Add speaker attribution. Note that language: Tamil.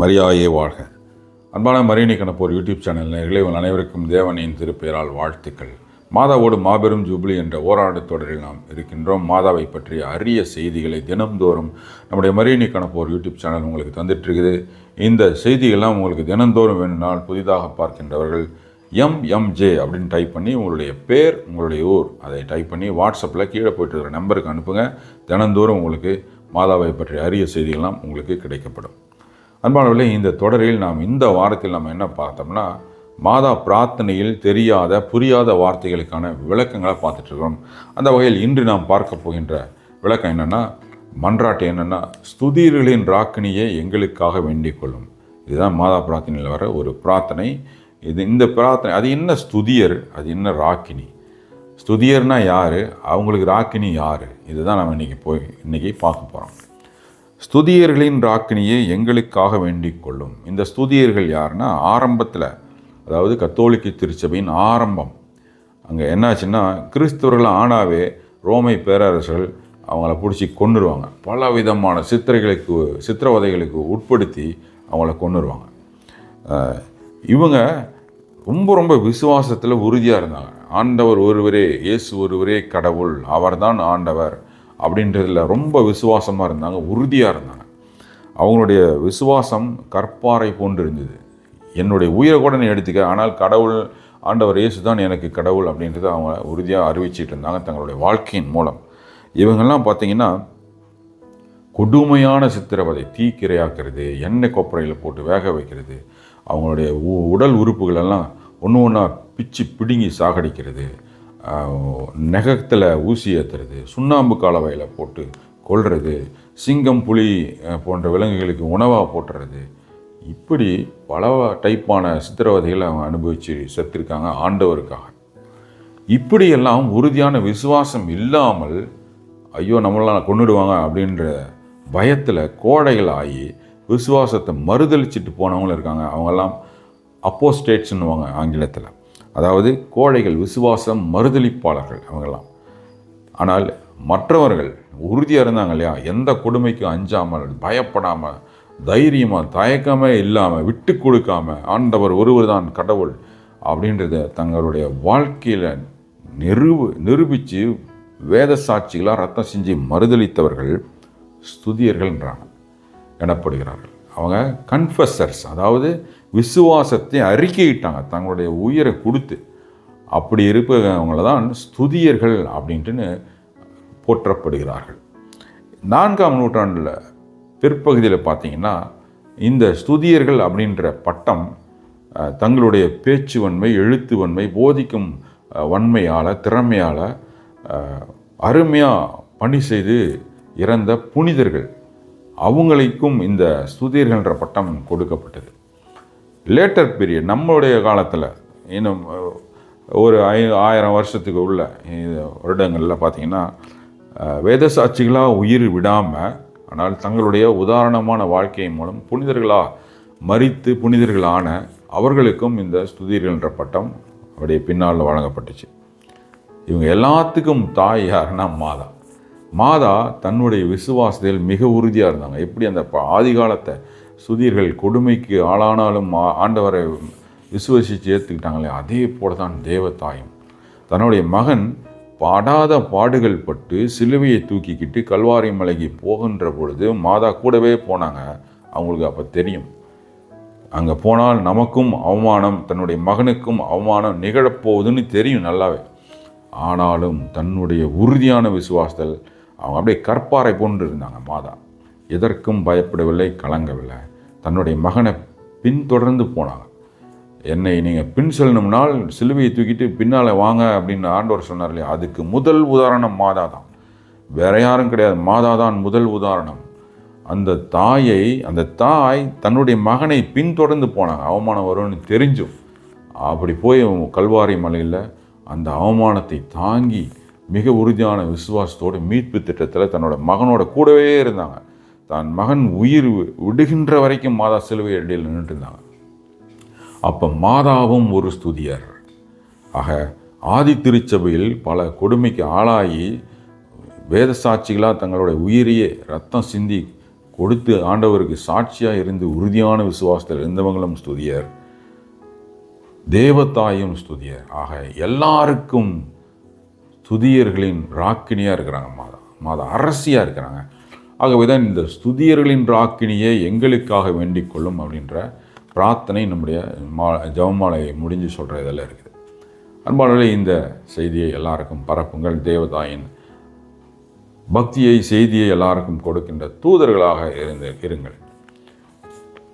Speaker 1: மரியாயே வாழ்க. அன்பான மரியணி கணப்போர் யூடியூப் சேனல் நேர்களை உங்கள் அனைவருக்கும் தேவனின் திருப்பெயரால் வாழ்த்துக்கள். மாதாவோடு மாபெரும் ஜூப்ளி என்ற ஓராண்டு தொடரில் நாம் இருக்கின்றோம். மாதாவை பற்றிய அரிய செய்திகளை தினம்தோறும் நம்முடைய மரியணி கணப்போர் யூடியூப் சேனல் உங்களுக்கு தந்துட்டுருக்குது. இந்த செய்திகள்லாம் உங்களுக்கு தினந்தோறும் வேணும்னால் புதிதாக பார்க்கின்றவர்கள் எம்எம்ஜே அப்படின்னு டைப் பண்ணி உங்களுடைய பேர் உங்களுடைய ஊர் அதை டைப் பண்ணி வாட்ஸ்அப்பில் கீழே போயிட்டு இருக்கிற நம்பருக்கு அனுப்புங்க. தினந்தோறும் உங்களுக்கு மாதாவை பற்றிய அரிய செய்திகள்லாம் உங்களுக்கு கிடைக்கப்படும். அன்பானவர்களே இந்த தொடரில் நாம் இந்த வாரத்தில் நம்ம என்ன பார்த்தோம்னா மாதா பிரார்த்தனையில் தெரியாத புரியாத வார்த்தைகளுக்கான விளக்கங்களை பார்த்துட்ருக்கிறோம் அந்த வகையில் இன்று நாம் பார்க்க போகின்ற விளக்கம் என்னென்னா மன்றாட்டு என்னென்னா ஸ்துதிர்களின் ராக்கினியை எங்களுக்காக வேண்டிக் கொள்ளும். இதுதான் மாதா பிரார்த்தனையில் வர ஒரு பிரார்த்தனை. இது இந்த பிரார்த்தனை அது என்ன ஸ்துதியர் அது என்ன ராக்கினி? ஸ்துதியர்னா யார்? அவங்களுக்கு ராக்கினி யார்? இதுதான் நம்ம இன்றைக்கி போய் இன்றைக்கி பார்க்க போகிறோம் ஸ்துதியர்களின் ராக்கினியை எங்களுக்காக வேண்டிக் கொள்ளும். இந்த ஸ்துதியர்கள் யாருன்னா ஆரம்பத்தில் அதாவது கத்தோலிக்க திருச்சபையின் ஆரம்பம். அங்கே என்னாச்சுன்னா கிறிஸ்தவர்கள் ஆனாவே ரோமை பேரரசர்கள் அவங்கள பிடிச்சி கொண்டுருவாங்க பல விதமான சித்திரைகளுக்கு சித்திரவதைகளுக்கு உட்படுத்தி அவங்கள கொண்டுருவாங்க இவங்க ரொம்ப ரொம்ப விசுவாசத்தில் உறுதியாக இருந்தாங்க. ஆண்டவர் ஒருவரே இயேசு ஒருவரே கடவுள் அவர்தான் ஆண்டவர். அப்படின்றதுல ரொம்ப விசுவாசமாக இருந்தாங்க உறுதியாக இருந்தாங்க. அவங்களுடைய விசுவாசம் கற்பாறை போன்று இருந்தது. என்னுடைய உயிரை கூட நீ எடுத்துக்க ஆனால் கடவுள் ஆண்டவர் இயேசு தான் எனக்கு கடவுள் அப்படின்றத அவங்க உறுதியாக அறிவிச்சிட்டு இருந்தாங்க தங்களுடைய வாழ்க்கையின் மூலம். இவங்கெல்லாம் பார்த்திங்கன்னா கொடுமையான சித்திரவதை தீக்கிரையாக்குறது எண்ணெய் கொப்பரையில் போட்டு வேக வைக்கிறது அவங்களுடைய உ- உடல் உறுப்புகளெல்லாம் ஒன்று ஒன்றா பிச்சு பிடுங்கி சாகடிக்கிறது நெகத்தில் ஊசி ஏற்றுறது சுண்ணாம்பு காலவையில் போட்டு கொள்வது சிங்கம் புலி போன்ற விலங்குகளுக்கு உணவாக போட்டுறது. இப்படி பல டைப்பான சித்திரவதைகளை அவங்க அனுபவித்து செத்துருக்காங்க ஆண்டவருக்காக. இப்படியெல்லாம் உறுதியான விசுவாசம் இல்லாமல் ஐயோ நம்மளால் கொண்டுடுவாங்க அப்படின்ற பயத்தில் கோடைகள் ஆகி விசுவாசத்தை மறுதளிச்சிட்டு போனவங்களும் இருக்காங்க. அவங்கெல்லாம் அப்போஸ்டேட்ஸ்னுவாங்க ஆங்கிலத்தில். அதாவது கோழைகள் விசுவாசம் மறுதளிப்பாளர்கள் அவங்கெல்லாம். ஆனால் மற்றவர்கள் உறுதியாக இருந்தாங்க இல்லையா? எந்த கொடுமைக்கும் அஞ்சாமல் பயப்படாமல் தைரியமாக தயக்கமே இல்லாமல் விட்டு கொடுக்காம ஆண்டவர் ஒருவர் தான் கடவுள் அப்படின்றத தங்களுடைய வாழ்க்கையில் நிரூப நிரூபித்து வேத சாட்சிகளாக ரத்தம் செஞ்சு மறுதளித்தவர்கள் ஸ்துதியர்கள்ன்றாங்க எனப்படுகிறார்கள். அவங்க கன்ஃபஸர்ஸ் அதாவது விசுவாசத்தை அறிக்கையிட்டாங்க. தங்களுடைய உயிரை கொடுத்து அப்படி இருப்பவங்கள தான் ஸ்துதியர்கள் அப்படின்ட்டுன்னு போற்றப்படுகிறார்கள். நான்காம் நூற்றாண்டில் பிற்பகுதியில் பார்த்தீங்கன்னா இந்த ஸ்துதியர்கள் அப்படின்ற பட்டம் தங்களுடைய பேச்சு வன்மை எழுத்து வன்மை போதிக்கும் வன்மையால் திறமையால் அருமையாக பணி செய்து இறந்த புனிதர்கள். அவங்களுக்கும் இந்த சுதீர்கள்ன்ற பட்டம் கொடுக்கப்பட்டது. லேட்டர் பீரியட் நம்மளுடைய காலத்தில் இன்னும் ஒரு ஐ ஆயிரம் வருஷத்துக்கு உள்ள வருடங்களில் பார்த்தீங்கன்னா வேத சாட்சிகளாக உயிர் விடாமல் ஆனால் தங்களுடைய உதாரணமான வாழ்க்கை மூலம் புனிதர்களாக மறித்து புனிதர்களான அவர்களுக்கும் இந்த ஸ்துதிர்கள்ன்ற பட்டம் அப்படியே பின்னால் வழங்கப்பட்டுச்சு. இவங்க எல்லாத்துக்கும் தாய் யாருன்னா மாதா. மாதா தன்னுடைய விசுவாசத்தில் மிக உறுதியாக இருந்தாங்க. எப்படி அந்த ப- ஆதி காலத்தை சுதீர்கள் கொடுமைக்கு ஆளானாலும் ஆண்டவரை விசுவசித்து ஏற்றுக்கிட்டாங்களே அதே போல தான் தேவதாயும். தன்னுடைய மகன் பாடாத பாடுகள் பட்டு சிலுவையை தூக்கிக்கிட்டு கல்வாரி மலைக்கு போகின்ற பொழுது மாதா கூடவே போனாங்க. அவங்களுக்கு அப்போ தெரியும். அங்கே போனால் நமக்கும் அவமானம் தன்னுடைய மகனுக்கும் அவமானம் நிகழப்போகுதுன்னு தெரியும் நல்லாவே. ஆனாலும் தன்னுடைய உறுதியான விசுவாசத்தில் அவங்க அப்படியே கற்பாறை போன்று இருந்தாங்க மாதா. எதற்கும் பயப்படவில்லை கலங்கவில்லை. தன்னுடைய மகனை பின்தொடர்ந்து போனாங்க. என்னை நீங்கள் பின் செல்லணும்னால் சிலுவையை தூக்கிட்டு பின்னால் வாங்க அப்படின்னு ஆண்டவர் சொன்னார் இல்லையா? அதுக்கு முதல் உதாரணம் மாதா தான். வேற யாரும் கிடையாது. மாதா தான் முதல் உதாரணம். அந்த தாயை அந்த தாய் தன்னுடைய மகனை பின்தொடர்ந்து போனாங்க. அவமானம் வரும்னு தெரிஞ்சும். அப்படி போய் கல்வாரி மலையில் அந்த அவமானத்தை தாங்கி மிக உறுதியான விசுவாசத்தோடு மீட்பு திட்டத்தில் தன்னோட மகனோட கூடவே இருந்தாங்க. தன் மகன் உயிர் விடுகின்ற வரைக்கும் மாதா சிலுவை அடியில் நின்றுட்டு இருந்தாங்க. அப்போ மாதாவும் ஒரு ஸ்துதியர். ஆக ஆதி திருச்சபையில் பல கொடுமைக்கு ஆளாகி வேத சாட்சிகளாக தங்களுடைய உயிரையே ரத்தம் சிந்தி கொடுத்து ஆண்டவருக்கு சாட்சியாக இருந்து உறுதியான விசுவாசத்தில் இருந்தவங்களும் ஸ்துதியர். தேவதாயும் ஸ்துதியர். ஆக எல்லாருக்கும் ஸ்துதியர்களின் ராக்கினியாக இருக்கிறாங்க மாதா. மாதா அரசியாக இருக்கிறாங்க. ஆகவே தான் இந்த ஸ்துதியர்களின் ராக்கினியை எங்களுக்காக வேண்டிக் கொள்ளும் அப்படின்ற பிரார்த்தனை நம்முடைய மா ஜெபமாலை முடிஞ்சு சொல்கிற இதில் இருக்குது. அன்பாளர்களே இந்த செய்தியை எல்லாருக்கும் பரப்புங்கள். தேவதாயின் பக்தியை செய்தியை எல்லாருக்கும் கொடுக்கின்ற தூதர்களாக இருந்து இருங்கள்.